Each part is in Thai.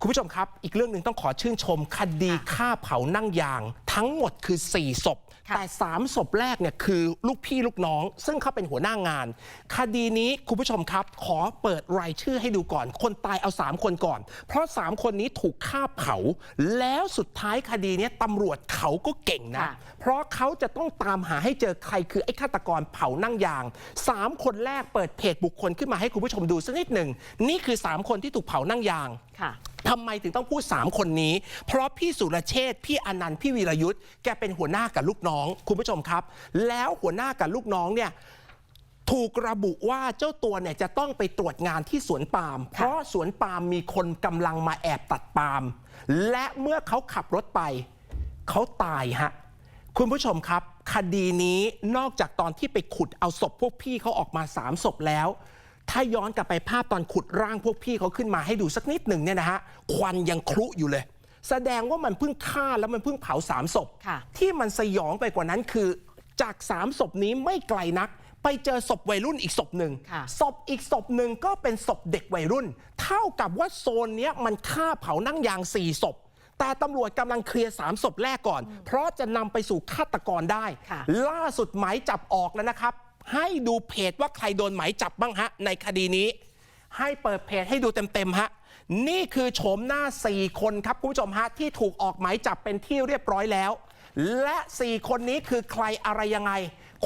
คุณผู้ชมครับ อีกเรื่องหนึ่งต้องขอชื่นชมคดีฆ่าเผานั่งยาง ทั้งหมดคือ 4 ศพค่ะแต่ 3 ศพแรกเนี่ยคือลูกพี่ลูกน้อง ซึ่งเขาเป็นหัวหน้างาน คดีนี้คุณผู้ชมครับ ขอเปิดรายชื่อให้ดูก่อน คนตายเอา 3 คนก่อน เพราะ 3 คนนี้ถูกฆ่าเผา แล้วสุดท้ายคดีเนี้ยตำรวจเขาก็เก่งนะค่ะเพราะเขาจะต้องตามหาให้เจอใครคือไอ้ฆาตกรเผานั่งยาง 3 คนแรกเปิดเพจบุคคลขึ้นมาให้คุณผู้ชมดูสักนิดหนึ่งนี่คือ 3 คนที่ถูกเผานั่งยางค่ะ ทำไมถึงต้องพูด 3 คนนี้ เพราะพี่สุรเชษฐ์พี่อนันต์พี่วีรยุทธ์แกเป็นหัวหน้ากับลูกน้อง คุณผู้ชมครับ แล้วหัวหน้ากับลูกน้องเนี่ยถูกระบุว่าเจ้าตัวเนี่ยจะต้องไปตรวจงานที่สวนปาล์มเพราะสวนปาล์มมีคนกำลังมาแอบตัดปาล์มและเมื่อเขาขับรถไป เขาตายฮะคุณผู้ชมครับ คดีนี้นอกจากตอนที่ไปขุดเอาศพพวกพี่เขาออกมาสามศพแล้ว ถ้าย้อนกลับไปภาพตอนขุดร่างพวกพี่เขาขึ้นมาให้ดูสักนิดหนึ่งเนี่ยนะฮะควันยังคลุอยู่เลย แสดงว่ามันเพิ่งฆ่าแล้วมันเพิ่งเผาสามศพค่ะที่มันสยองไปกว่านั้นคือ จากสามศพนี้ไม่ไกลนัก ไปเจอศพวัยรุ่นอีกศพหนึ่งค่ะศพอีกศพหนึ่งก็เป็นศพเด็กวัยรุ่น เท่ากับว่าโซนเนี้ยมันฆ่าเผานั่งยางสี่ศพแต่ตำรวจกำลังเคลียร์สามศพแรกก่อน เพราะจะนำไปสู่ฆาตกรได้ค่ะล่าสุดหมายจับออกแล้วนะครับ ให้ดูเพจว่าใครโดนหมายจับบ้างฮะ ในคดีนี้ ให้เปิดเพจให้ดูเต็มๆฮะ นี่คือโฉมหน้า 4 คนครับคุณผู้ชมฮะ ที่ถูกออกหมายจับเป็นที่เรียบร้อยแล้ว และ 4 คนนี้คือใครอะไรยังไง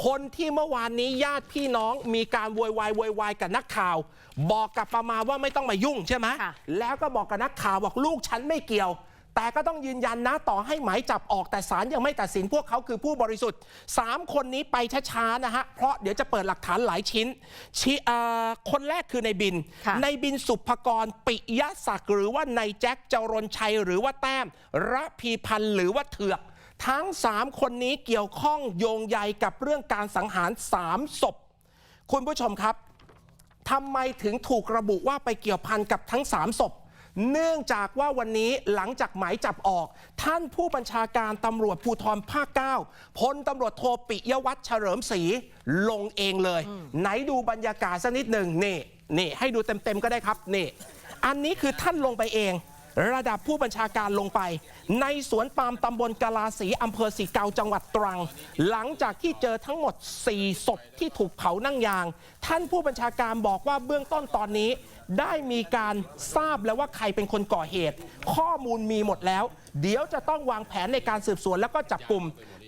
คนที่เมื่อวานนี้ญาติพี่น้องมีการโวยวายโวยวายกับนักข่าว บอกกับประมาณว่าไม่ต้องมายุ่งใช่ไหมค่ะแล้วก็บอกกับนักข่าวบอกลูกฉันไม่เกี่ยว แต่ก็ต้องยืนยันนะต่อให้หมายจับออกแต่ศาลยังไม่ตัดสินพวกเขาคือผู้บริสุทธิ์ 3 คนนี้ไปช้าๆนะฮะ เพราะเดี๋ยวจะเปิดหลักฐานหลายชิ้นชิเอ่อคนแรกคือในบินค่ะในบินสุภกรปิยศักดิ์หรือว่าในแจ็คเจรนชัยหรือว่าแต้มระพีพันธ์หรือว่าเถือกทั้ง 3 คนนี้เกี่ยวข้องโยงใยกับเรื่องการสังหาร 3 ศพ คุณผู้ชมครับทำไมถึงถูกระบุว่าไปเกี่ยวพันกับทั้ง 3 ศพ เนื่องจากว่าวันนี้หลังจากหมายจับออก ท่านผู้บัญชาการตำรวจภูธรภาค 9พลตำรวจโทปิยวัฒน์เฉลิมศรีลงเองเลย ไหนดูบรรยากาศสักนิดหนึ่งนี่นี่ให้ดูเต็มๆก็ได้ครับนี่ อันนี้คือท่านลงไปเอง ระดับผู้บัญชาการลงไป ในสวนปาล์มตำบลกาลาสีอำเภอสีเกาจังหวัดตรัง หลังจากที่เจอทั้งหมด 4 ศพที่ถูกเผานั่งยาง ท่านผู้บัญชาการบอกว่าเบื้องต้นตอนนี้ได้มีการทราบแล้วว่าใครเป็นคนก่อเหตุ ข้อมูลมีหมดแล้ว เดี๋ยวจะต้องวางแผนในการสืบสวนแล้วก็จับกลุ่ม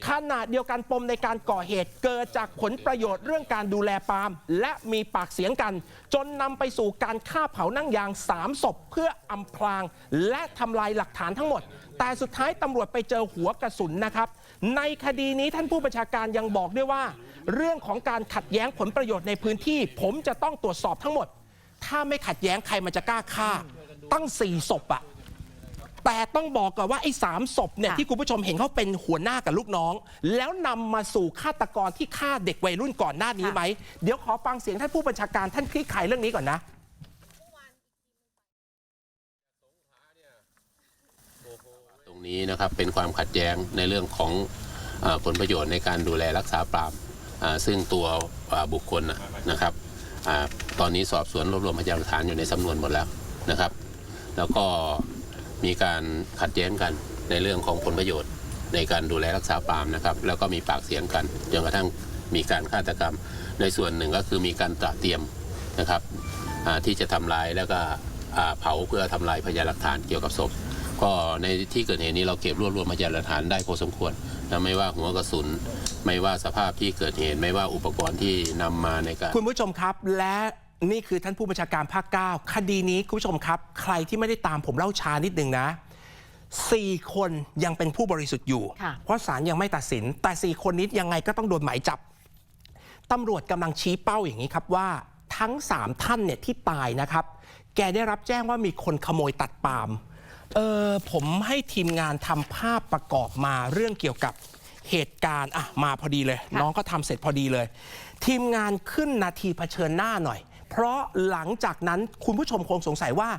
ขณะเดียวกันปมในการก่อเหตุ เกิดจากผลประโยชน์เรื่องการดูแลปาล์มและมีปากเสียงกัน จนนำไปสู่การฆ่าเผานั่งยาง3ศพเพื่ออำพราง และทำลายหลักฐานทั้งหมด แต่สุดท้ายตำรวจไปเจอหัวกระสุนนะครับ ในคดีนี้ท่านผู้บัญชาการยังบอกด้วยว่า เรื่องของการขัดแย้งผลประโยชน์ในพื้นที่ ผมจะต้องตรวจสอบทั้งหมด ถ้าไม่ขัดแย้งใครมันจะกล้าฆ่า ตั้งสี่ศพอะแต่ต้องบอกก่อนว่าไอ้สามศพเนี่ยค่ะที่คุณผู้ชมเห็นเขาเป็นหัวหน้ากับลูกน้อง แล้วนำมาสู่ฆาตกรที่ฆ่าเด็กวัยรุ่นก่อนหน้านี้ไหม เดี๋ยวขอฟังเสียงท่านผู้บัญชาการท่านคลี่คลายเรื่องนี้ก่อนนะตรงนี้นะครับเป็นความขัดแย้งในเรื่องของเออผลประโยชน์ในการดูแลรักษาปรามอ่าซึ่งตัวอ่าบุคคลน่ะนะครับอา ตอนนี้สอบสวนรวบรวมพยานหลักฐานอยู่ในสำนวนหมดแล้วนะครับ แล้วก็มีการขัดแย้งกันในเรื่องของผลประโยชน์ ในการดูแลรักษาปามนะครับ แล้วก็มีปากเสียงกันจนกระทั่งมีการฆาตกรรม ในส่วนหนึ่งก็คือมีการตระเตรียมนะครับที่จะทำลายแล้วก็เผาเพื่อทำลายพยานหลักฐานเกี่ยวกับศพ ก็ในที่เกิดเหตุนี้เราเก็บรวบรวมพยานหลักฐานได้พอสมควร ไม่ว่าหัวกระสุน ไม่ว่าสภาพที่เกิดเหตุ ไม่ว่าอุปกรณ์ที่นำมาในการ คุณผู้ชมครับและนี่คือท่านผู้บัญชาการภาค 9 คดีนี้คุณผู้ชมครับ ใครที่ไม่ได้ตามผมเล่าช้านิดนึงนะสี่คนยังเป็นผู้บริสุทธิ์อยู่ค่ะเพราะศาลยังไม่ตัดสิน แต่สี่คนนี้ยังไงก็ต้องโดนหมายจับตำรวจกำลังชี้เป้าอย่างนี้ครับว่าทั้ง3ท่านเนี่ยที่ตายนะครับ แกได้รับแจ้งว่ามีคนขโมยตัดปาล์ม เออผมให้ทีมงานทำภาพประกอบมาเรื่องเกี่ยวกับเหตุการณ์อะมาพอดีเลยค่ะน้องก็ทำเสร็จพอดีเลย ทีมงานขึ้นนาทีเผชิญหน้าหน่อย เพราะหลังจากนั้นคุณผู้ชมคงสงสัยว่า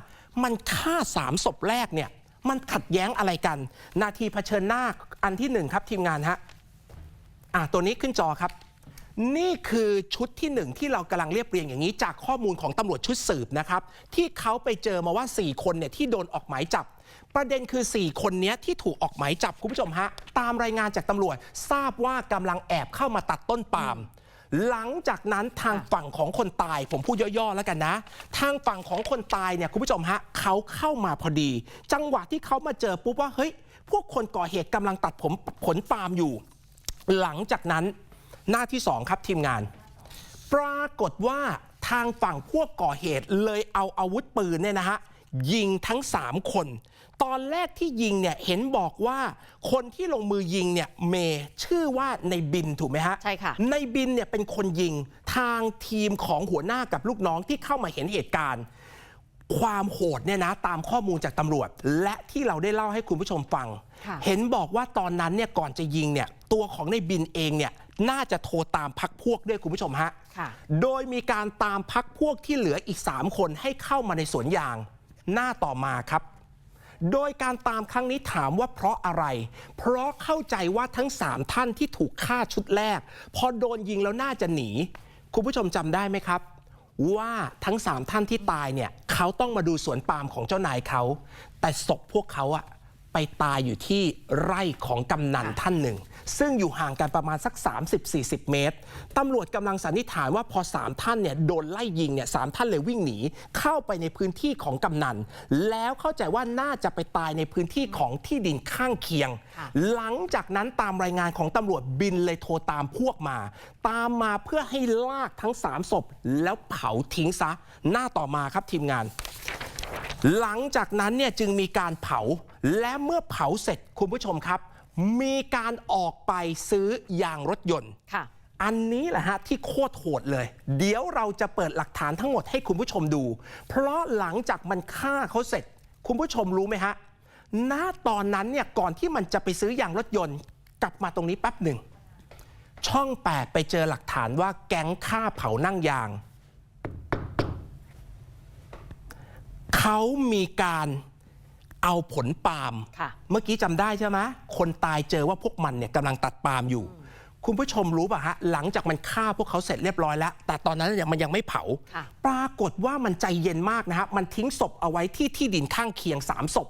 มันฆ่าสามศพแรกเนี่ย มันขัดแย้งอะไรกัน นาทีเผชิญหน้าอันที่หนึ่งครับทีมงานฮะอะตัวนี้ขึ้นจอครับ นี่คือชุดที่หนึ่งที่เรากำลังเรียบเรียงอย่างนี้ จากข้อมูลของตำรวจชุดสืบนะครับ ที่เขาไปเจอมาว่า 4 คนเนี่ยที่โดนออกหมายจับ ประเด็นคือ 4 คนเนี้ยที่ถูกออกหมายจับคุณผู้ชมฮะ ตามรายงานจากตำรวจทราบว่ากำลังแอบเข้ามาตัดต้นปาล์มหลังจากนั้นทางฝั่งของคนตาย ผมพูดย่อๆแล้วกันนะ ทางฝั่งของคนตายเนี่ยคุณผู้ชมฮะเขาเข้ามาพอดี จังหวะที่เขามาเจอปุ๊บว่าเฮ้ยพวกคนก่อเหตุกำลังตัดผมผลปาล์มอยู่ หลังจากนั้น หน้าที่สองครับทีมงาน ปรากฏว่าทางฝั่งพวกก่อเหตุเลยเอาอาวุธปืนเนี่ยนะฮะยิงทั้ง 3 คน ตอนแรกที่ยิงเนี่ยเห็นบอกว่าคนที่ลงมือยิงเนี่ยเมย์ชื่อว่าในบินถูกไหมฮะใช่ค่ะในบินเนี่ยเป็นคนยิงทางทีมของหัวหน้ากับลูกน้องที่เข้ามาเห็นเหตุการณ์ ความโหดเนี่ยนะตามข้อมูลจากตำรวจ และที่เราได้เล่าให้คุณผู้ชมฟังค่ะเห็นบอกว่าตอนนั้นเนี่ยก่อนจะยิงเนี่ยตัวของในบินเองเนี่ย น่าจะโทรตามพักพวกด้วยคุณผู้ชมฮะค่ะโดยมีการตามพักพวกที่เหลืออีก 3 คนให้เข้ามาในสวนยาง หน้าต่อมาครับ โดยการตามครั้งนี้ถามว่าเพราะอะไร เพราะเข้าใจว่าทั้ง 3 ท่านที่ถูกฆ่าชุดแรก พอโดนยิงแล้วน่าจะหนี คุณผู้ชมจำได้ไหมครับว่าทั้ง 3 ท่านที่ตายเนี่ยเขาต้องมาดูสวนปาล์มของเจ้านายเขา แต่ศพพวกเขาอะไปตายอยู่ที่ไร่ของกำนันค่ะท่านหนึ่ง ซึ่งอยู่ห่างกันประมาณสัก 30-40 เมตรตำรวจกำลังสันนิษฐานว่าพอ 3 ท่านเนี่ยโดนไล่ยิงเนี่ยสามท่านเลยวิ่งหนี เข้าไปในพื้นที่ของกำนัน แล้วเข้าใจว่าน่าจะไปตายในพื้นที่ของที่ดินข้างเคียงค่ะหลังจากนั้นตามรายงานของตำรวจบินเลยโทรตามพวกมา ตามมาเพื่อให้ลากทั้ง 3 ศพ แล้วเผาทิ้งซะ หน้าต่อมาครับทีมงาน หลังจากนั้นเนี่ยจึงมีการเผาและเมื่อเผาเสร็จคุณผู้ชมครับ มีการออกไปซื้อยางรถยนต์ค่ะอันนี้แหละฮะที่โคตรโหดเลย เดี๋ยวเราจะเปิดหลักฐานทั้งหมดให้คุณผู้ชมดู เพราะหลังจากมันฆ่าเขาเสร็จ คุณผู้ชมรู้ไหมฮะ ณ ตอนนั้นเนี่ยก่อนที่มันจะไปซื้อยางรถยนต์ กลับมาตรงนี้แป๊บหนึ่ง ช่อง 8 ไปเจอหลักฐานว่าแก๊งฆ่าเผานั่งยาง เขามีการ เอาผลปาล์มค่ะเมื่อกี้จำได้ใช่ไหมคนตายเจอว่าพวกมันเนี่ยกำลังตัดปาล์มอยู่ คุณผู้ชมรู้ป่ะฮะ หลังจากมันฆ่าพวกเขาเสร็จเรียบร้อยแล้ว แต่ตอนนั้นเนี่ยมันยังไม่เผาค่ะปรากฏว่ามันใจเย็นมากนะฮะ มันทิ้งศพเอาไว้ที่ที่ดินข้างเคียง 3 ศพ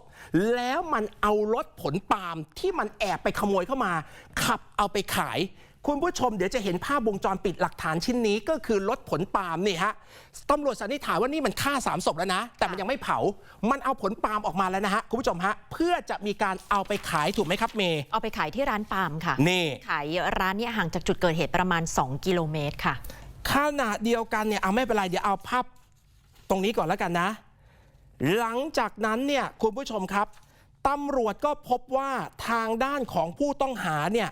แล้วมันเอารถผลปาล์มที่มันแอบไปขโมยเข้ามา ขับเอาไปขาย คุณผู้ชมเดี๋ยวจะเห็นภาพวงจรปิดหลักฐานชิ้นนี้ก็คือรถผลปาล์มนี่ฮะตำรวจสันนิษฐานว่านี่มันฆ่าสามศพแล้วนะ แต่มันยังไม่เผา มันเอาผลปาล์มออกมาแล้วนะฮะคุณผู้ชมฮะเพื่อจะมีการเอาไปขายถูกไหมครับเมย์เอาไปขายที่ร้านปาล์มค่ะนี่ขายร้านเนี้ห่างจากจุดเกิดเหตุประมาณ 2 กิโลเมตรค่ะขณะเดียวกันเนี่ยเอาไม่เป็นไรเดี๋ยวเอาภาพตรงนี้ก่อนแล้วกันนะ หลังจากนั้นเนี่ยคุณผู้ชมครับตำรวจก็พบว่าทางด้านของผู้ต้องหาเนี่ย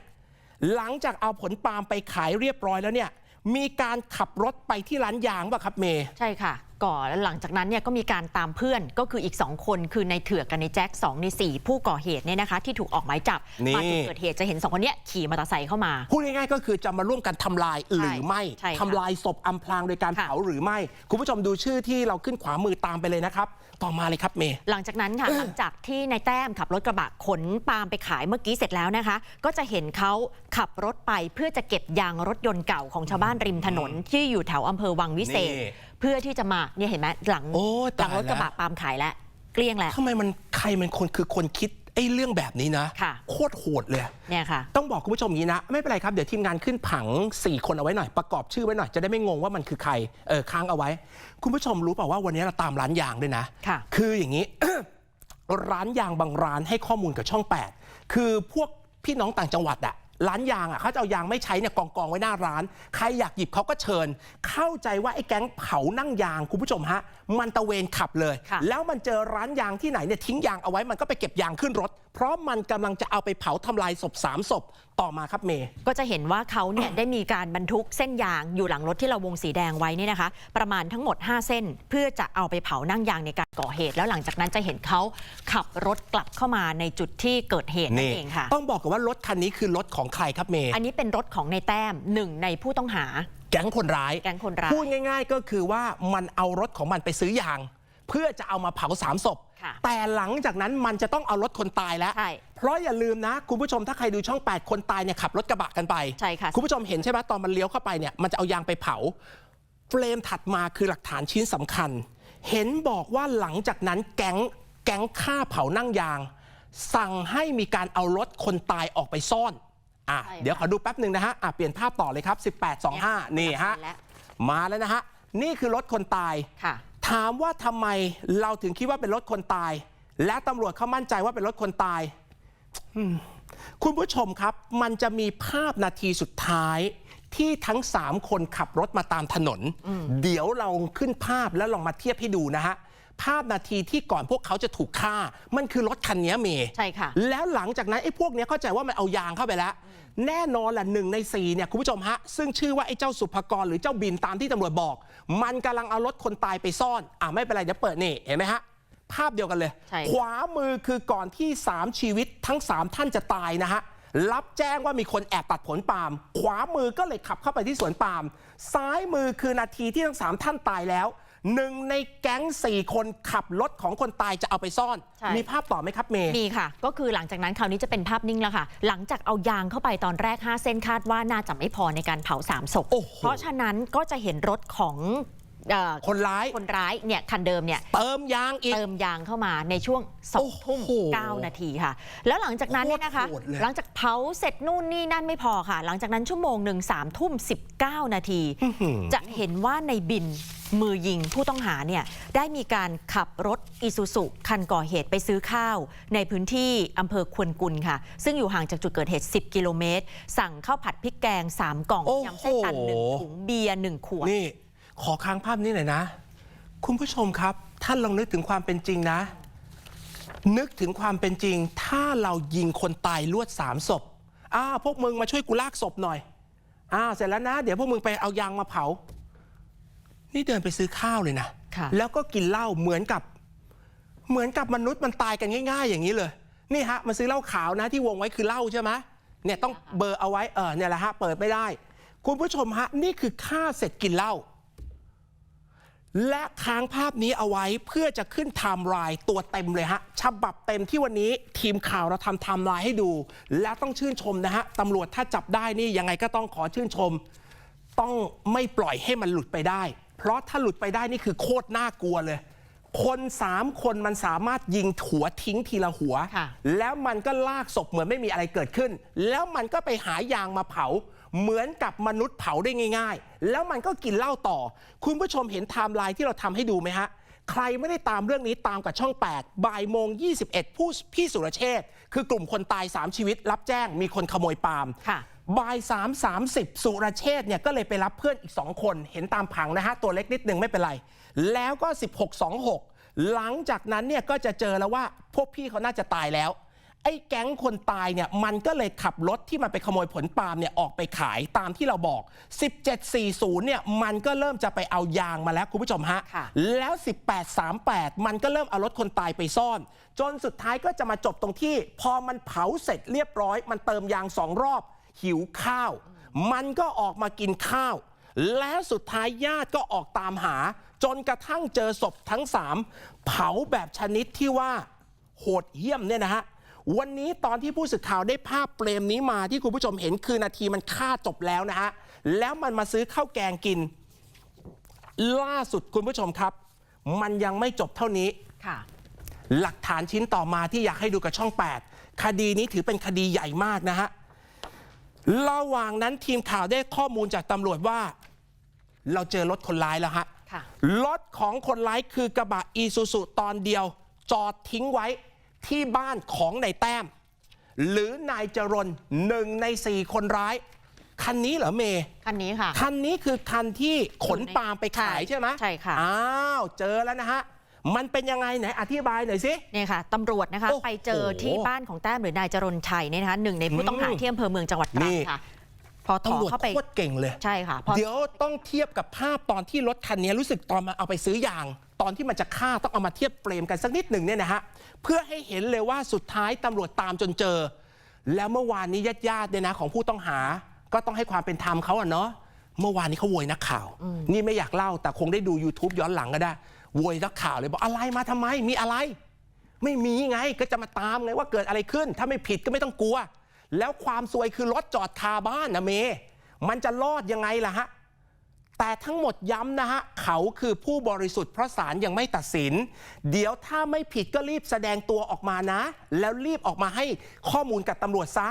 หลังจากเอาผลปาล์มไปขายเรียบร้อยแล้วเนี่ย มีการขับรถไปที่ร้านยางป่ะครับเมย์ ใช่ค่ะก่อนแล้วหลังจากนั้นเนี่ยก็มีการตามเพื่อนก็คืออีก 2 คนคือในเถือกกับในแจ็ค2ใน 4 ผู้ก่อเหตุเนี่ยนะคะที่ถูกออกหมายจับนี่ มาจุดเกิดเหตุจะเห็น 2 คนเนี้ยขี่มอเตอร์ไซค์เข้ามา พูดง่ายๆก็คือจะมาร่วมกันทำลายหรือไม่ใช่ค่ะทำลายศพอำพรางโดยการค่ะ เผาหรือไม่ คุณผู้ชมดูชื่อที่เราขึ้นขวามือตามไปเลยนะครับ ต่อมาเลยครับเมย์ หลังจากนั้นค่ะ หลังจากที่นายแต้มขับรถกระบะขนปาล์มไปขายเมื่อกี้เสร็จแล้วนะคะ ก็จะเห็นเขาขับรถไปเพื่อจะเก็บยางรถยนต์เก่าของชาวบ้านริมถนนที่อยู่แถวอำเภอวังวิเศษ นี่เพื่อที่จะมาเนี่ยเห็นไหมหลังโอ้หลัตายงรถกระบะแล้ว ปาล์มขายแล้วเกลี้ยงแล้ว ทำไมมันใครมันคนคือคนคิดไอ้เรื่องแบบนี้นะค่ะ โคตรโหดเลย เนี่ยค่ะ ต้องบอกคุณผู้ชมอย่างนี้นะ ไม่เป็นไรครับ เดี๋ยวทีมงานขึ้นผัง 4 คนเอาไว้หน่อย ประกอบชื่อไว้หน่อย จะได้ไม่งงว่ามันคือใครเออค้างเอาไว้ คุณผู้ชมรู้เปล่าว่าวันนี้เราตามร้านยางด้วยนะ ค่ะคืออย่างนี้ ร้านยางบางร้านให้ข้อมูลกับช่อง 8 คือพวกพี่น้องต่างจังหวัดอะ ร้านยางอะเขาจะเอายางไม่ใช้เนี่ยกองกองๆไว้หน้าร้าน ใครอยากหยิบเขาก็เชิญ เข้าใจว่าไอ้แก๊งเผานั่งยางคุณผู้ชมฮะ มันตะเวนขับเลย ค่ะ แล้วมันเจอร้านยางที่ไหนเนี่ยทิ้งยางเอาไว้มันก็ไปเก็บยางขึ้นรถ เพราะมันกำลังจะเอาไปเผาทำลายศพสามศพต่อมาครับเมย์ก็จะเห็นว่าเขาเนี่ยได้มีการบรรทุกเส้นยางอยู่หลังรถที่เราวงสีแดงไว้เนี่ยนะคะ ประมาณทั้งหมด 5 เส้น เพื่อจะเอาไปเผานั่งยางในการก่อเหตุ แล้วหลังจากนั้นจะเห็นเขาขับรถกลับเข้ามาในจุดที่เกิดเหตุนั่นเองค่ะต้องบอกกันว่ารถคันนี้คือรถของใครครับเมย์อันนี้เป็นรถของในแต้มหนึ่งในผู้ต้องหาแก๊งคนร้ายแก๊งคนร้ายพูดง่าย ๆ ก็คือว่ามันเอารถของมันไปซื้อยาง เพื่อจะเอามาเผาสามศพค่ะแต่หลังจากนั้นมันจะต้องเอารถคนตายแล้วใช่เพราะอย่าลืมนะ คุณผู้ชมถ้าใครดูช่อง 8 คนตายเนี่ยขับรถกระบะกันไปใช่ค่ะคุณผู้ชมเห็นใช่ไหมตอนมันเลี้ยวเข้าไปเนี่ยมันจะเอายางไปเผา เฟรมถัดมาคือหลักฐานชิ้นสำคัญ เห็นบอกว่าหลังจากนั้นแก๊งแก๊งฆ่าเผานั่งยาง สั่งให้มีการเอารถคนตายออกไปซ่อนอะใช่ค่ะเดี๋ยวขอดูแป๊บหนึ่งนะฮะอะเปลี่ยนภาพต่อเลยครับ 1825 นี่ฮะแล้วมาแล้วนะฮะ นี่คือรถคนตายค่ะ ถามว่าทำไมเราถึงคิดว่าเป็นรถคนตาย และตำรวจเขามั่นใจว่าเป็นรถคนตายอืมคุณผู้ชมครับ มันจะมีภาพนาทีสุดท้ายที่ทั้ง 3 คนขับรถมาตามถนน เดี๋ยวเราขึ้นภาพแล้วลองมาเทียบให้ดูนะฮะ ภาพนาทีที่ก่อนพวกเขาจะถูกฆ่า มันคือรถคันนี้เมย์ใช่ค่ะ แล้วหลังจากนั้นไอ้พวกเนี้ยเข้าใจว่ามันเอายางเข้าไปแล้ว แน่นอนแหละหนึ่งในสี่เนี่ยคุณผู้ชมฮะ ซึ่งชื่อว่าไอ้เจ้าสุภกรหรือเจ้าบินตามที่ตำรวจบอก มันกำลังเอารถคนตายไปซ่อน อะไม่เป็นไรเดี๋ยวเปิดนี่เห็นไหมฮะภาพเดียวกันเลยใช่ขวามือคือก่อนที่ 3 ชีวิตทั้ง 3 ท่านจะตายนะฮะ รับแจ้งว่ามีคนแอบตัดผลปาล์ม ขวามือก็เลยขับเข้าไปที่สวนปาล์ม ซ้ายมือคือนาทีที่ทั้งสามท่านตายแล้ว หนึ่งในแก๊งสี่คนขับรถของคนตายจะเอาไปซ่อน ใช่ มีภาพต่อไหมครับเมย์ มีค่ะ ก็คือหลังจากนั้นคราวนี้จะเป็นภาพนิ่งแล้วค่ะ หลังจากเอายางเข้าไปตอนแรก 5 เส้นคาดว่าน่าจะไม่พอในการเผา3ศพ โอ้โห เพราะฉะนั้นก็จะเห็นรถของเอ่อคนร้าย คนร้ายเนี่ยคันเดิมเนี่ย เติมยางอีก เติมยางเข้ามาในช่วงสองทุ่มโอ้โหเก้านาทีค่ะ แล้วหลังจากนั้นเนี่ยนะคะ โคตรโหดเลยหลังจากเผาเสร็จนู่นนี่นั่นไม่พอค่ะ หลังจากนั้นชั่วโมงหนึ่งสามทุ่มสิบเก้านาที จะเห็นว่าในบิน มือยิงผู้ต้องหาเนี่ยได้มีการขับรถอีซูซุคันก่อเหตุไปซื้อข้าว ในพื้นที่อำเภอควนกุลค่ะ ซึ่งอยู่ห่างจากจุดเกิดเหตุ 10 กิโลเมตร สั่งข้าวผัดพริกแกง 3 กล่องโอ้โหยำไส้ตันหนึ่งถุงเบียร์หนึ่งขวดนี่ ขอค้างภาพนี้หน่อยนะ คุณผู้ชมครับ ท่านลองนึกถึงความเป็นจริงนะ นึกถึงความเป็นจริง ถ้าเรายิงคนตายลวดสามศพอ้าวพวกมึงมาช่วยกูลากศพหน่อยอ้าวเสร็จแล้วนะ เดี๋ยวพวกมึงไปเอายางมาเผา นี่เดินไปซื้อข้าวเลยนะค่ะแล้วก็กินเหล้าเหมือนกับ เหมือนกับมนุษย์มันตายกันง่าย ๆ อย่างนี้เลย นี่ฮะมาซื้อเหล้าขาวนะที่วงไว้คือเหล้าใช่ไหมเนี่ยต้องเบอร์เอาไว้เออเนี่ยแหละฮะเปิดไม่ได้ คุณผู้ชมฮะนี่คือฆ่าเสร็จกินเหล้าและค้างภาพนี้เอาไว้เพื่อจะขึ้นไทม์ไลน์ตัวเต็มเลยฮะฉบับเต็มที่วันนี้ทีมข่าวเราทำไทม์ไลน์ให้ดู และต้องชื่นชมนะฮะตำรวจถ้าจับได้นี่ยังไงก็ต้องขอชื่นชม ต้องไม่ปล่อยให้มันหลุดไปได้ เพราะถ้าหลุดไปได้นี่คือโคตรน่ากลัวเลย คนสามคนมันสามารถยิงหัวทิ้งทีละหัวค่ะแล้วมันก็ลากศพเหมือนไม่มีอะไรเกิดขึ้น แล้วมันก็ไปหายางมาเผา เหมือนกับมนุษย์เผาได้ง่าย ๆ แล้วมันก็กินเหล้าต่อ คุณผู้ชมเห็นไทม์ไลน์ที่เราทำให้ดูไหมฮะใครไม่ได้ตามเรื่องนี้ตามกับช่อง 8 บ่ายโมง 21 ผู้พี่สุรเชษฐ์คือกลุ่มคนตาย 3 ชีวิตรับแจ้งมีคนขโมยปาล์มค่ะ บ่าย3 30 สุรเชษฐ์เนี่ยก็เลยไปรับเพื่อนอีก 2 คนเห็นตามผังนะฮะ ตัวเล็กนิดนึงไม่เป็นไร แล้วก็ 16 26 หลังจากนั้นเนี่ยก็จะเจอแล้วว่าพวกพี่เขาน่าจะตายแล้ว ไอ้แก๊งคนตายเนี่ยมันก็เลยขับรถที่มันไปขโมยผลปาล์มเนี่ยออกไปขายตามที่เราบอก 1740เนี่ยมันก็เริ่มจะไปเอายางมาแล้วคุณผู้ชมฮะค่ะแล้ว 1838 มันก็เริ่มเอารถคนตายไปซ่อน จนสุดท้ายก็จะมาจบตรงที่ พอมันเผาเสร็จเรียบร้อย มันเติมยางสองรอบ หิวข้าว มันก็ออกมากินข้าว แล้วสุดท้ายญาติก็ออกตามหา จนกระทั่งเจอศพทั้งสามเผาแบบชนิดที่ว่าโหดเหี้ยมเนี่ยนะฮะวันนี้ตอนที่ผู้สื่อข่าวได้ภาพเปรมนี้มาที่คุณผู้ชมเห็นคือนาทีมันฆ่าจบแล้วนะฮะแล้วมันมาซื้อข้าวแกงกิน ล่าสุดคุณผู้ชมครับ มันยังไม่จบเท่านี้ค่ะ หลักฐานชิ้นต่อมาที่อยากให้ดูกับช่อง 8 คดีนี้ถือเป็นคดีใหญ่มากนะฮะ ระหว่างนั้นทีมข่าวได้ข้อมูลจากตำรวจว่า เราเจอรถคนร้ายแล้วฮะค่ะ รถของคนร้ายคือกระบะอีซูซุตอนเดียว จอดทิ้งไว้ที่บ้านของนายแต้ม หรือนายจรนหนึ่งในสี่คนร้าย คันนี้เหรอเมย์ คันนี้ค่ะ คันนี้คือคันที่ขนปาล์มไปขายใช่ไหมใช่ค่ะ อ้าว เจอแล้วนะฮะ มันเป็นยังไงไหนอธิบายหน่อยสิ เนี่ยค่ะตำรวจนะคะ โอ้โหไปเจอที่บ้านของแต้มหรือนายจรนชัยเนี่ยนะคะหนึ่งในผู้ต้องหาอืมที่อำเภอเมืองจังหวัดตรันี่ งค่ะ พอถอตำรวจเข้าไปโคตรเก่งเลย ใช่ค่ะพอ เดี๋ยวต้องเทียบกับภาพตอนที่รถคันนี้รู้สึกตอนมาเอาไปซื้อยาง ตอนที่มันจะฆ่าต้องเอามาเทียบเปรมกันสักนิดหนึ่งเนี่ยนะฮะเพื่อให้เห็นเลยว่าสุดท้ายตำรวจตามจนเจอ แล้วเมื่อวานนี้ญาติๆเนี่ยนะของผู้ต้องหา ก็ต้องให้ความเป็นธรรมเขาอะเนาะเมื่อวานนี้เขาโวยนักข่าว นี่ไม่อยากเล่าแต่คงได้ดู YouTube ย้อนหลังก็ได้ โวยนักข่าวเลยบอกอะไรมาทำไมมีอะไร ไม่มีไงก็จะมาตามไงว่าเกิดอะไรขึ้น ถ้าไม่ผิดก็ไม่ต้องกลัว แล้วความซวยคือรถจอดคาบ้านนะเม มันจะรอดยังไงล่ะฮะแต่ทั้งหมดย้ำนะฮะ เขาคือผู้บริสุทธิ์เพราะศาลยังไม่ตัดสิน เดี๋ยวถ้าไม่ผิดก็รีบแสดงตัวออกมานะ แล้วรีบออกมาให้ข้อมูลกับตำรวจซะ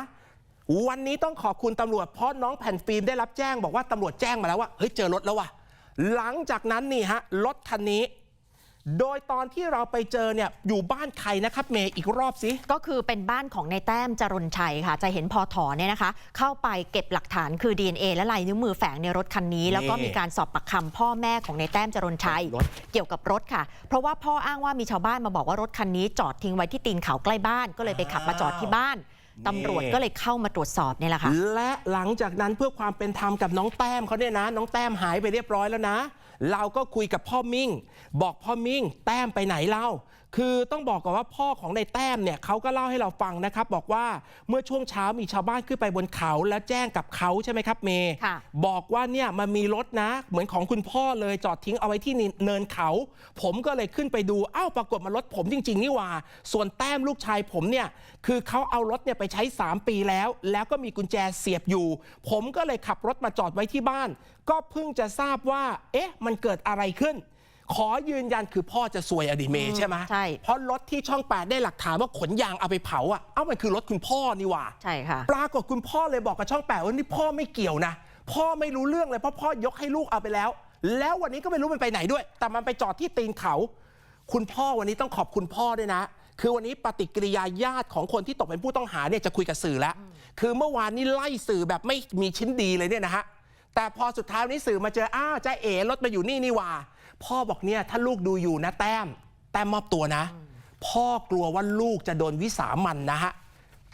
วันนี้ต้องขอบคุณตำรวจเพราะน้องแผ่นฟิล์มได้รับแจ้งบอกว่าตำรวจแจ้งมาแล้วว่าเฮ้ยเจอรถแล้วว่ะหลังจากนั้นนี่ฮะรถคันนี้ โดยตอนที่เราไปเจอเนี่ยอยู่บ้านใครนะครับเมย์อีกรอบสิ ก็คือเป็นบ้านของในายแต้มจรนชัยค่ะ จะเห็นพอถอเนี่ยนะคะ เข้าไปเก็บหลักฐานคือ DNA และลายนิ้วมือแฝงในรถคันนี้ แล้วก็มีการสอบปากคำพ่อแม่ของในายแต้มจรนชัยรถเกี่ยวกับรถค่ะ เพราะว่าพ่ออ้างว่ามีชาวบ้านมาบอกว่ารถคันนี้จอดทิ้งไว้ที่ตีนเขาใกล้บ้าน ก็เลยไปขับมาจอดที่บ้านตำรวจก็เลยเข้ามาตรวจสอบเนี่ยแหละค่ะและหลังจากนั้นเพื่อความเป็นธรรมกับน้องแต้มเขาเนี่ยนะ น้องแต้มหายไปเรียบร้อยแล้วนะ เราก็คุยกับพ่อมิ่ง บอกพ่อมิ่ง แต้มไปไหนเล่าคือต้องบอกก่อนว่าพ่อของในแต้มเนี่ยเขาก็เล่าให้เราฟังนะครับ บอกว่าเมื่อช่วงเช้ามีชาวบ้านขึ้นไปบนเขาแล้วแจ้งกับเขาใช่ไหมครับเมย์ค่ะบอกว่าเนี่ยมันมีรถนะ เหมือนของคุณพ่อเลยจอดทิ้งเอาไว้ที่เนินเขา ผมก็เลยขึ้นไปดูอ้าวปรากฏมันรถผมจริง ๆ นี่หว่า ส่วนแต้มลูกชายผมเนี่ยคือเขาเอารถเนี่ยไปใช้ 3 ปีแล้ว แล้วก็มีกุญแจเสียบอยู่ ผมก็เลยขับรถมาจอดไว้ที่บ้านก็เพิ่งจะทราบว่า เอ๊ะ มันเกิดอะไรขึ้น ขอยืนยันคือพ่อจะซวยอดีเมย์ใช่ไหมใช่ เพราะรถที่ช่องแปดได้หลักฐานว่าขนยางเอาไปเผาอะเอ้ามันคือรถคุณพ่อนี่หว่า ใช่ค่ะ ปรากฏคุณพ่อเลยบอกกับช่องแปดว่านี่พ่อไม่เกี่ยวนะ พ่อไม่รู้เรื่องเลยเพราะพ่อยกให้ลูกเอาไปแล้ว แล้ววันนี้ก็ไม่รู้มันไปไหนด้วย แต่มันไปจอดที่ตีนเขา คุณพ่อวันนี้ต้องขอบคุณพ่อด้วยนะ คือวันนี้ปฏิกิริยาญาติของคนที่ตกเป็นผู้ต้องหาเนี่ยจะคุยกับสื่อแล้ว คือเมื่อวานนี้ไล่สื่อแบบไม่มีชิ้นดีเลยเนี่ยนะฮะ แต่พอสุดท้ายนี้สื่อมาเจออ้าวจ้าเอ๋รถมาอยู่นี่นี่ว่า พ่อบอกเนี่ยถ้าลูกดูอยู่นะแต้ม แต้มมอบตัวนะ พ่อกลัวว่าลูกจะโดนวิสามันนะฮะ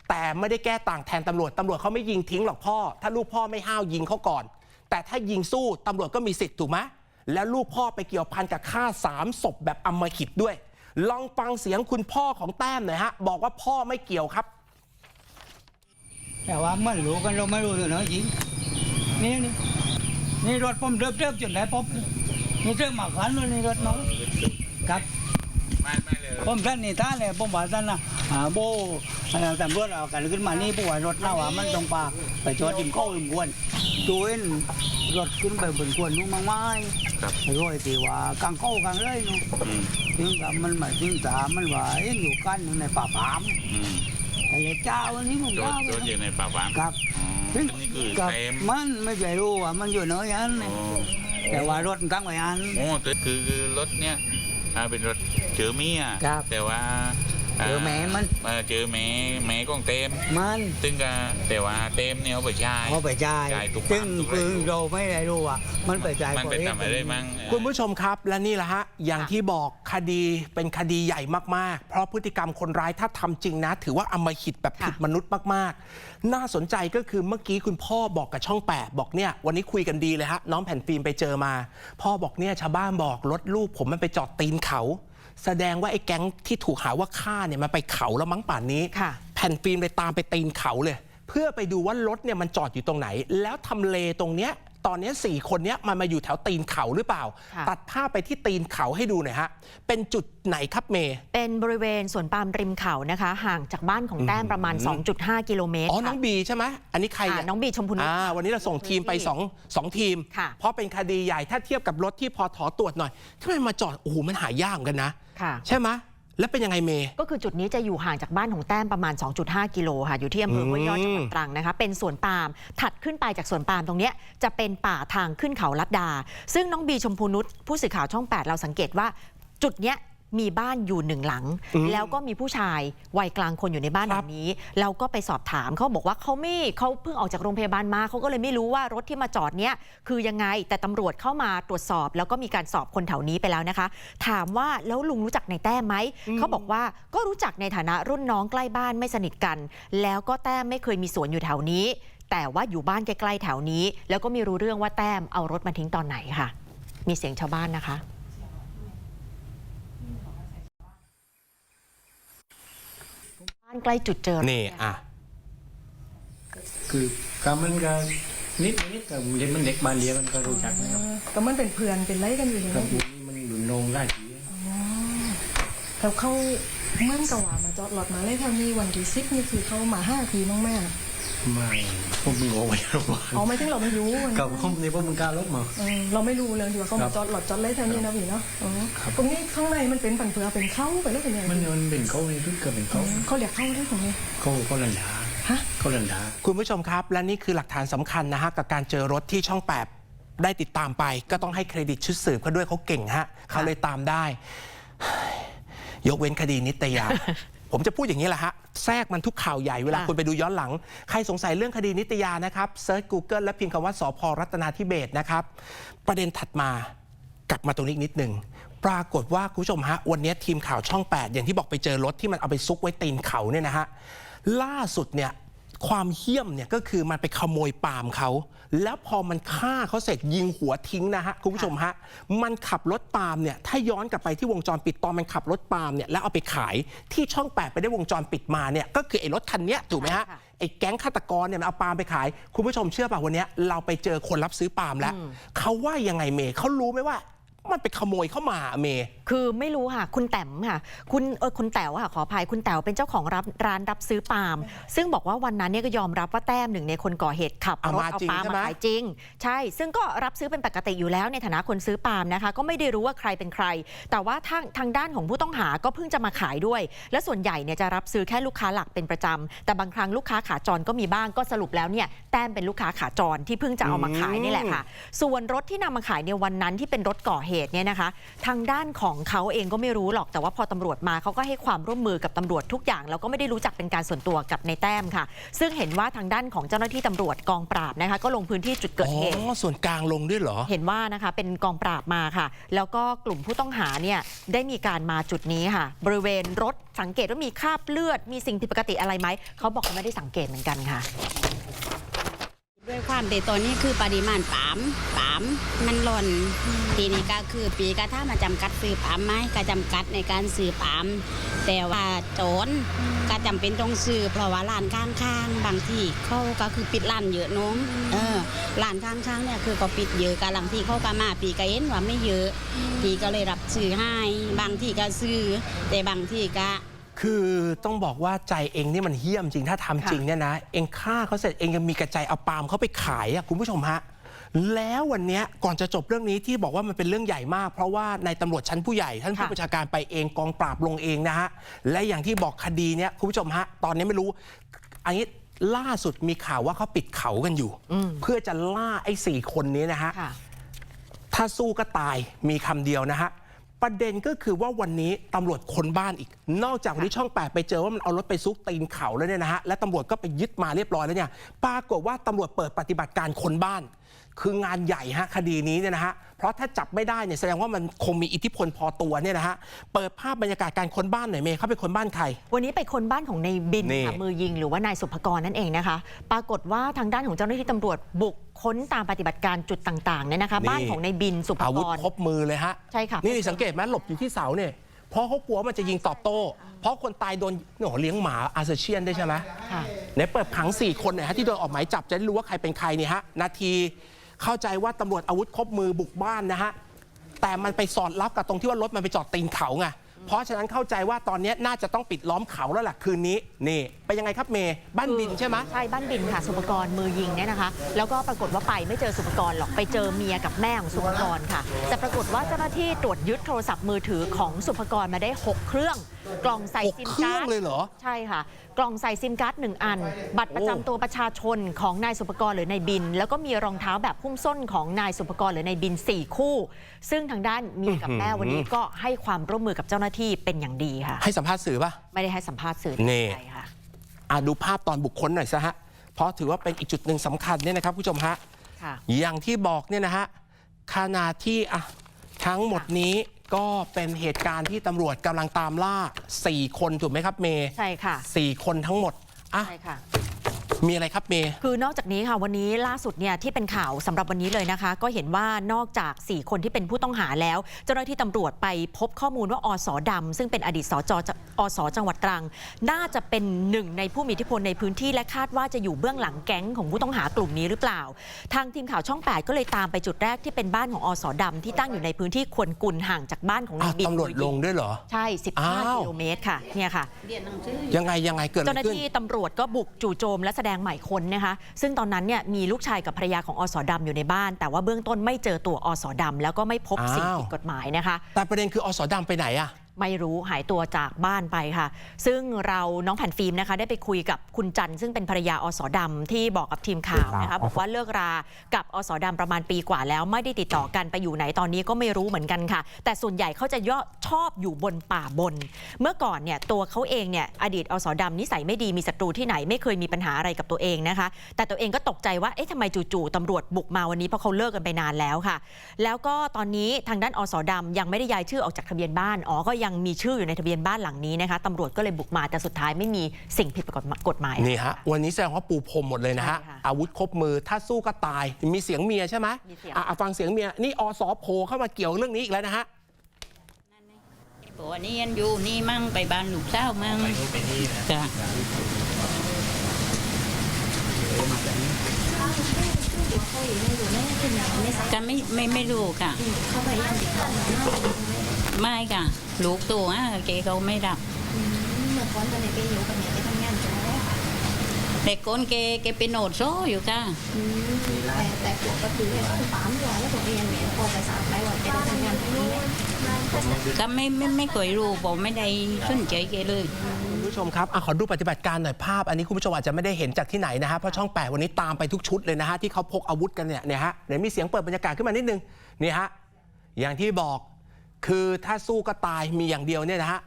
แต่ไม่ได้แก้ต่างแทนตำรวจตำรวจเขาไม่ยิงทิ้งหรอกพ่อ ถ้าลูกพ่อไม่ห้าวยิงเขาก่อน แต่ถ้ายิงสู้ตำรวจก็มีสิทธิ์ถูกไหมแล้วลูกพ่อไปเกี่ยวพันกับฆ่าสามศพแบบอำมหิตด้วย ลองฟังเสียงคุณพ่อของแต้มหน่อยฮะ บอกว่าพ่อไม่เกี่ยวครับ แต่ว่ามันรู้กันเราไม่รู้ตัวเนาะจริง นี่นี่นี่รถผมเริ่มเริ่มจนได้ปุ๊บนี่เริ่มมาขันเลยนี่รถน้องครับผมท่านนี่ท่านเลยผมบอกท่านนะอ่าโบอ่าตำรวจเอากันขึ้นมานี่ผู้ว่ารถเราว่ามันตรงปากไปจอดดิมโก้ดิมกวนตัวเองรถขึ้นไปบนกวนนู้นมากไม้รอยตีว่ากลางโก้กลางเลยนู้นถึงกับมันมาถึงตามันว่าเอ็นอยู่กันอยู่ในป่าปามอะไรเจ้าวันนี้ผมโดเจ้านโดนอยู่ในป่าฟาร์มครับ อ๋อนี่คือกับเต็มมันไม่ใช่รู้ว่ามันอยู่ไหนอันอ๋อแต่ว่ารถมันตั้งไว้อัน โอ้คือคือคือรถเนี่ยอ่าเป็นรถเจอเมียครับ แต่ว่า เจอแม่มันเออเจอแม่แม่ของเต็มมันซึ่งก็แต่ว่าเต็มเนี่ยเอาไปใช้เอาไปจ่ายจ่ายทุกซึ่งวันทุกคือวันเราไม่ได้รู้ว่ามันไปจ่ายมันไปก่อทำอะไรได้มั่งคุณผู้ชมครับและนี่แหละฮะอย่างที่บอกคดีเป็นคดีใหญ่มากๆ เพราะพฤติกรรมคนร้ายถ้าทำจริงนะ ถือว่าอำมหิตแบบผิดค่ะมนุษย์มากๆ น่าสนใจก็คือเมื่อกี้คุณพ่อบอกกับช่อง8บอกเนี่ยวันนี้คุยกันดีเลยฮะน้องแผ่นฟิล์มไปเจอมา พ่อบอกเนี่ยชาวบ้านบอกรถลูกผมมันไปจอดตีนเขา แสดงว่าไอ้แก๊งที่ถูกหาว่าฆ่าเนี่ยมันไปเขาแล้วมั้งป่านนี้ ค่ะ แผ่นฟิล์มเลยตามไปตีนเขาเลย เพื่อไปดูว่ารถเนี่ยมันจอดอยู่ตรงไหน แล้วทำเลตรงเนี้ยตอนเนี้ยสี่คนเนี้ยมันมาอยู่แถวตีนเขาหรือเปล่า ค่ะ ตัดภาพไปที่ตีนเขาให้ดูหน่อยฮะ เป็นจุดไหนครับเมย์ เป็นบริเวณสวนปาล์มริมเขานะคะ ห่างจากบ้านของแต้มประมาณ 2.5 กิโลเมตรอ๋อ น้ค่ะองบีใช่ไหมอันนี้ใครอ่าเนี่ยน้องบีชมพูนุช อ่าวันนี้เราส่งทีมไปสองสองทีม ค่ะเพราะเป็นคดีใหญ่ถ้าเทียบกับรถที่พอถอตรวจหน่อยทำไมมาจอด โอ้โห มันหายากเหมือนกันนะค่ะ ใช่ไหมแล้วเป็นยังไงเมย์ ก็คือจุดนี้จะอยู่ห่างจากบ้านของแต้มประมาณ 2.5 กิโลค่ะ อยู่ที่อำเภอห้วยยอดจังหวัดตรังนะคะ เป็นสวนปาล์มถัดขึ้นไปจากสวนปาล์มตรงเนี้ยจะเป็นป่าทางขึ้นเขาลัดดา ซึ่งน้องบีชมพูนุชผู้สื่อข่าวช่อง 8 เราสังเกตว่าจุดเนี้ย มีบ้านอยู่หนึ่งหลังอืมแล้วก็มีผู้ชายวัยกลางคนอยู่ในบ้านหครัลับงนี้เราก็ไปสอบถามเขาบอกว่าเขาไม่เขาเพิ่งออกจากโรงพยาบาลมาเขาก็เลยไม่รู้ว่ารถที่มาจอดเนี้ยคือยังไงแต่ตำรวจเข้ามาตรวจสอบ แล้วก็มีการสอบคนแถวนี้ไปแล้วนะคะ ถามว่าแล้วลุงรู้จักในายแต้มไหมเขาบอกว่าก็รู้จักในฐานะรุ่นน้องใกล้บ้านไม่สนิทกัน แล้วก็แต้มไม่เคยมีสวนอยู่แถวนี้ แต่ว่าอยู่บ้านใกล้ๆแถวนี้ แล้วก็ไม่รู้เรื่องว่าแต้มเอารถมาทิ้งตอนไหนค่ะ มีเสียงชาวบ้านนะคะ บ้านใกล้จุดเจอนี่อะคือก็มันก็นิดนิดแต่เด็กมันเด็กบ้านเดียวมันก็รู้จักนะครับก็มันเป็นเพื่อนเป็นไรกันอยู่กับนี่อยู่นี่มันอยู่โหนงได้ทีแล้วเขาเหมื่อนกับว่ามาจอดรถมาเลยค่ะมีวันที่สิบนี่คือเขามาห้าทีน้องแม่ ไม่ผมมึงเอาไว้โรงพยาบาลอ๋อไม่ถึงเราไม่รู้วันกับห้องนี้พวกมึงกล้าลบมา เออเราไม่รู้เลยที่ว่าเขามาจอดรถจอดเลยแถวนี้นะพี่เนาะอ๋อตรงนี้ข้างในมันเป็นปันเฟือเป็นเข้าไปแล้วเป็นยังไงมันมันเป็นเขาในทุกเกิดเป็นเขาเขาเรียกเข้าได้ตรงนี้เขาเขาลันดาฮะเขาลันดาคุณผู้ชมครับ และนี่คือหลักฐานสำคัญนะฮะกับการเจอรถที่ช่องแปดได้ติดตามไป ก็ต้องให้เครดิตชุดสืบเขาด้วยเขาเก่งฮะเขาเลยตามได้ ยกเว้นคดีนิตยา ผมจะพูดอย่างนี้แหละฮะ แทรกมันทุกข่าวใหญ่เวลาค่ะคุณไปดูย้อนหลัง ใครสงสัยเรื่องคดีนิตยานะครับเซิร์ช Google และพิมพ์คำว่าสพรัตนาธิเบศรนะครับ ประเด็นถัดมากลับมาตรงนี้อีกนิดหนึ่งปรากฏว่าคุณผู้ชมฮะ วันนี้ทีมข่าวช่อง 8 อย่างที่บอกไปเจอรถที่มันเอาไปซุกไว้ตีนเขาเนี่ยนะฮะล่าสุดเนี่ย ความเหี้ยมเนี่ยก็คือมันไปขโมยปาล์มเขา แล้วพอมันฆ่าเขาเสร็จยิงหัวทิ้งนะฮะคุณผู้ชมฮะ มันขับรถปาล์มเนี่ยถ้าย้อนกลับไปที่วงจรปิดตอนมันขับรถปาล์มเนี่ยแล้วเอาไปขายที่ช่องแปดไปได้วงจรปิดมาเนี่ยก็คือไอ้รถคันเนี้ยถูกไหมฮะใช่ค่ะไอ้แก๊งฆาตกรเนี่ยมันเอาปาล์มไปขาย คุณผู้ชมเชื่อป่ะวันเนี้ยเราไปเจอคนรับซื้อปาล์มแล้วเขาว่ายังไงเมย์เขารู้ไหมว่า มันไปขโมยเข้ามาเมย์คือไม่รู้ค่ะ คุณแต้มค่ะ คุณเออคุณแต๋วค่ะขออภัยคุณแต๋วเป็นเจ้าของรับร้านรับซื้อปาล์มซึ่งบอกว่าวันนั้นเนี่ยก็ยอมรับว่าแต้มหนึ่งในคนก่อเหตุขับเอารถมาเอาจริงปาล์มใช่ไหม มาขายจริง ใช่ ซึ่งก็รับซื้อเป็นปกติอยู่แล้วในฐานะคนซื้อปาล์มนะคะ ก็ไม่ได้รู้ว่าใครเป็นใคร แต่ว่าทางทางด้านของผู้ต้องหาก็เพิ่งจะมาขายด้วย และส่วนใหญ่เนี่ยจะรับซื้อแค่ลูกค้าหลักเป็นประจำแต่บางครั้งลูกค้าขาจรก็มีบ้างก็สรุปแล้วเนี่ยแต้มเป็นลูกค้าขาจรที่เพิ่งจะเอามาขายนี่แหละค่ะ ส่วนรถที่นำมาขายในวันนั้นที่เป็นรถก่อเหตุเนี่ยนะคะ ทางด้านของเขาเองก็ไม่รู้หรอกแต่ว่าพอตำรวจมาเขาก็ให้ความร่วมมือกับตำรวจทุกอย่าง แล้วก็ไม่ได้รู้จักเป็นการส่วนตัวกับในแต้มค่ะ ซึ่งเห็นว่าทางด้านของเจ้าหน้าที่ตำรวจกองปราบนะคะ ก็ลงพื้นที่จุดเกิดเหตุอ๋อส่วนกลางลงด้วยเหรอ เห็นว่านะคะเป็นกองปราบมาค่ะ แล้วก็กลุ่มผู้ต้องหาเนี่ยได้มีการมาจุดนี้ค่ะ บริเวณรถสังเกตว่ามีคราบเลือดมีสิ่งผิดปกติอะไรไหมเขาบอกเขาไม่ได้สังเกตเหมือนกันค่ะ ด้วยความที่ตอนนี้คือปริมาณปามปามมันหล่นทีนี้ก็คือปีกระถ้ามาจำกัดซื้อปามไหมก็จำกัดในการซื้อปามแต่ว่าโจรก็จำเป็นต้องซื้อเพราะว่าร้านข้างๆ บางที่เขาก็คือปิดร้านเยอะน้องเออร้านข้างๆเนี่ยคือก็ปิดเยอะกับบางที่เขาก็มาปีก็เห็นว่าไม่เยอะปีก็เลยรับซื้อให้ บางที่ก็ซื้อแต่บางที่ก็ คือต้องบอกว่าใจเองนี่มันเหี้ยมจริงถ้าทำจริงเนี่ยนะ เองฆ่าเขาเสร็จเองยังมีกระใจเอาปาล์มเขาไปขายอะคุณผู้ชมฮะแล้ววันเนี้ยก่อนจะจบเรื่องนี้ที่บอกว่ามันเป็นเรื่องใหญ่มาก เพราะว่าในตำรวจชั้นผู้ใหญ่ ท่านผู้ค่ะบัญชาการไปเองกองปราบลงเองนะฮะและอย่างที่บอกคดีเนี้ยคุณผู้ชมฮะตอนนี้ไม่รู้อันนี้ล่าสุดมีข่าวว่าเขาปิดเขากันอยู่ เพื่อจะล่าไอ้สี่คนนี้นะฮะค่ะถ้าสู้ก็ตายมีคำเดียวนะฮะ ประเด็นก็คือว่าวันนี้ตำรวจคนบ้านอีก นอกจากวันนี้ช่องแปดไปเจอว่ามันเอารถไปซุกตีนเขาแล้วเนี่ยนะฮะและตำรวจก็ไปยึดมาเรียบร้อยแล้วเนี่ยปรากฏว่าตำรวจเปิดปฏิบัติการคนบ้าน คืองานใหญ่ฮะคดีนี้เนี่ยนะฮะเพราะถ้าจับไม่ได้เนี่ยแสดงว่ามันคงมีอิทธิพลพอตัวเนี่ยนะฮะเปิดภาพบรรยากาศการค้นบ้านหน่อยเมย์เขาเป็นคนบ้านใคร วันนี้ไปคนบ้านของในบินนี่ ค่ะมือยิงหรือว่านายสุภกรนั่นเองนะคะ ปรากฏว่าทางด้านของเจ้าหน้าที่ตำรวจบุกค้นตามปฏิบัติการจุดต่างๆเนี่ยนะคะ บ้านของในบินสุภอากวุธร ครบมือเลยฮะใช่ค่ะนี่สังเกตไหมหลบอยู่ที่เสาเนี่ยเพราะเขากลัวมันจะยิงตอบโต้ เพราะคนตายโดนหนูเลี้ยงหมาอาเซเชียนด้วยใช่ไหม ค่ะในเปิดผัง 4 คนเนี่ยฮะที่โดนออกหมายจับจะได้รู้ว่าใครเป็นใครเนี่ยฮะ นาที เข้าใจว่าตำรวจอาวุธครบมือบุกบ้านนะฮะแต่มันไปสอดรับกับตรงที่ว่ารถมันไปจอดตีนเขาไงเพราะฉะนั้นเข้าใจว่าตอนนี้น่าจะต้องปิดล้อมเขาแล้วล่ะคืนนี้นี่เป็นยังไงครับเมย์บ้านบินใช่ไหมใช่บ้านบินค่ะ สุภกรมือยิงเนี่ยนะคะ แล้วก็ปรากฏว่าไปไม่เจอสุภกรหรอกไปเจอเมียกับแม่ของสุภกรค่ะแต่ปรากฏว่าเจ้าหน้าที่ตรวจยึดโทรศัพท์มือถือของสุภกรมาได้ 6 เครื่อง กล่องใส่หกซิมเครื่กาองร์ดเลยเหรอ ใช่ค่ะ กล่องใส่ซิมการ์ดหนึ่งอัน บัตรประจำตัวประชาชนของนายสุภกรหรือนายบิน แล้วก็มีรองเท้าแบบหุ้มส้นของนายสุภกรหรือนายบิน 4 คู่ ซึ่งทางด้านเมียกับแม่วันนี้ก็ให้ความร่วมมือกับเจ้าหน้าที่เป็นอย่างดีค่ะ ให้สัมภาษณ์สื่อป่ะ ไม่ได้ให้สัมภาษณ์สื่อนี่ใช่ค่ะ อะดูภาพตอนบุคคลหน่อยซะฮะ เพราะถือว่าเป็นอีกจุดหนึ่งสำคัญเนี่ยนะครับผู้ชมฮะ ค่ะ อย่างที่บอกเนี่ยนะฮะขณะที่อะทั้งหมดนี้ ก็เป็นเหตุการณ์ที่ตำรวจกำลังตามล่า 4 คนถูกไหมครับเมย์ใช่ค่ะสี่คนทั้งหมดอะใช่ค่ะ มีอะไรครับเมย์ คือนอกจากนี้ค่ะวันนี้ล่าสุดเนี่ยที่เป็นข่าวสำหรับวันนี้เลยนะคะ ก็เห็นว่านอกจาก 4 คนที่เป็นผู้ต้องหาแล้ว เจ้าหน้าที่ตำรวจไปพบข้อมูลว่าอสดำซึ่งเป็นอดีตสจจอสจังหวัดตรัง น่าจะเป็นหนึ่งในผู้มีอิทธิพลในพื้นที่และคาดว่าจะอยู่เบื้องหลังแก๊งของผู้ต้องหากลุ่มนี้หรือเปล่า ทางทีมข่าวช่อง 8 ก็เลยตามไปจุดแรกที่เป็นบ้านของอสดำที่ตั้งอยู่ในพื้นที่ควนกุลห่างจากบ้านของนาอ้าวยบินตำรวจลงด้วยเหรอใช่ อ้าว15กิโลเมตรค่ะเนี่ยค่ะ ยังไงยังไงเกิดอะเจ้าหไรน้าขึ้น ที่ตำรวจก็บุกจู่โจมและแสดงหมายค้นนะคะ ซึ่งตอนนั้นเนี่ยมีลูกชายกับภรรยาของอสดำอยู่ในบ้าน แต่ว่าเบื้องต้นไม่เจอตัวอสดำแล้วก็ไม่พบสิ่งอ้าวผิดกฎหมายนะคะ แต่ประเด็นคืออสดำไปไหนอะ ไม่รู้หายตัวจากบ้านไปค่ะ ซึ่งเราน้องแผ่นฟิล์มนะคะ ได้ไปคุยกับคุณจันทร์ซึ่งเป็นภรรยาอสดำที่บอกกับทีมข่าวนะคะบอกว่าเลิกรากับอสดำประมาณปีกว่าแล้ว ไม่ได้ติดต่อกันไปอยู่ไหนตอนนี้ก็ไม่รู้เหมือนกันค่ะ แต่ส่วนใหญ่เขาจะย่อชอบอยู่บนป่าบน เมื่อก่อนเนี่ยตัวเขาเองเนี่ยอดีตอสดำนิสัยไม่ดีมีศัตรูที่ไหนไม่เคยมีปัญหาอะไรกับตัวเองนะคะ แต่ตัวเองก็ตกใจว่าเอ๊ะทำไมจู่ๆตำรวจบุกมาวันนี้เพราะเขาเลิกกันไปนานแล้วค่ะ แล้วก็ตอนนี้ทางด้านอสดำยังไม่ได้ย้ายชื่อออกจากทะเบียนบ้านอ๋อก็ยังมีชื่ออยู่ในทะเบียนบ้านหลังนี้นะคะตำรวจก็เลยบุกมาแต่สุดท้ายไม่มีสิ่งผิดกฎหมายนี่ฮะวันนี้แสดงว่าปูพรมหมดเลยนะฮะใช่ค่ะอาวุธครบมือถ้าสู้ก็ตายมีเสียงเมียใช่ไหมมีเสียงอะอะฟังเสียงเมียนี่อสโผล่เข้ามาเกี่ยวเรื่องนี้อีกแล้วนะฮะบอกว่านี่ยันอยู่นี่มั่งไปบ้านลูกสาวมั่งจ้ะก็ไม่ไม่ไม่รู้ค่ะ ไม่ค่ะ ลูกตัวอะเกเขาไม่รับเด็กคนเกเกเป็นโหนดโซ่อยู่ค่ะแต่ปกติเลยคือปั๊มด้วยแล้วผมเรียนเนี่ยพอไปสามไปว่าแกได้ทำงานตรงนี้เนี่ยก็ไม่ไม่ไม่เคยรู้ผมไม่ได้สนใจเกเลย คุณผู้ชมครับอะขอดูปฏิบัติการหน่อยภาพ อันนี้คุณผู้ชมอาจจะไม่ได้เห็นจากที่ไหนนะฮะเพราะช่องแปดวันนี้ตามไปทุกชุดเลยนะฮะที่เขาพกอาวุธกันเนี่ยเนี่ยฮะเดี๋ยวมีเสียงเปิดบรรยากาศขึ้นมานิดนึงนี่ฮะอย่างที่บอก คือถ้าสู้ก็ตายมีอย่างเดียวเนี่ยนะฮะ